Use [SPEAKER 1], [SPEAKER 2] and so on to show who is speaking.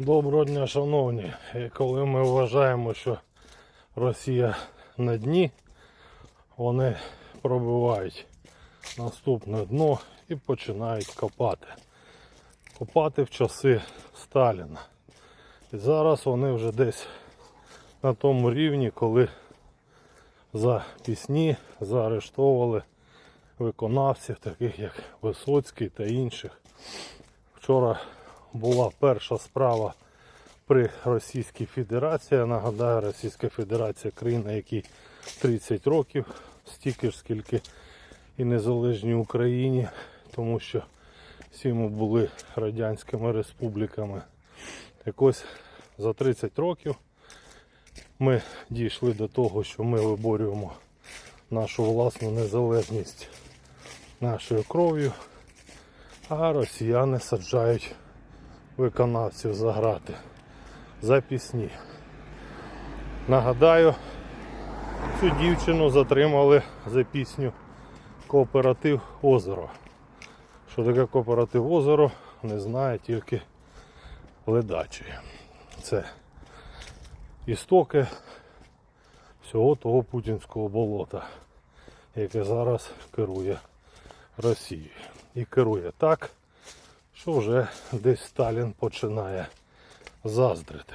[SPEAKER 1] Доброго дня, шановні. Коли ми вважаємо, що Росія на дні, вони пробивають наступне дно і починають копати. Копати в часи Сталіна. І зараз вони вже десь на тому рівні, коли за пісні заарештовували виконавців, таких як Висоцький та інших. Вчора була перша справа при Російській Федерації. Я нагадаю, Російська Федерація країна, якій 30 років, стільки ж скільки і незалежній Україні, тому що всі ми були радянськими республіками. Так ось за 30 років ми дійшли до того, що ми виборюємо нашу власну незалежність нашою кров'ю, а росіяни саджають виконавців за грати за пісні. Нагадаю, цю дівчину затримали за пісню Кооператив Озеро. Що таке кооператив Озеро, не знає тільки ледачі. Це істоки всього того путінського болота, яке зараз керує Росією. І керує так, що вже десь Сталін починає заздрити.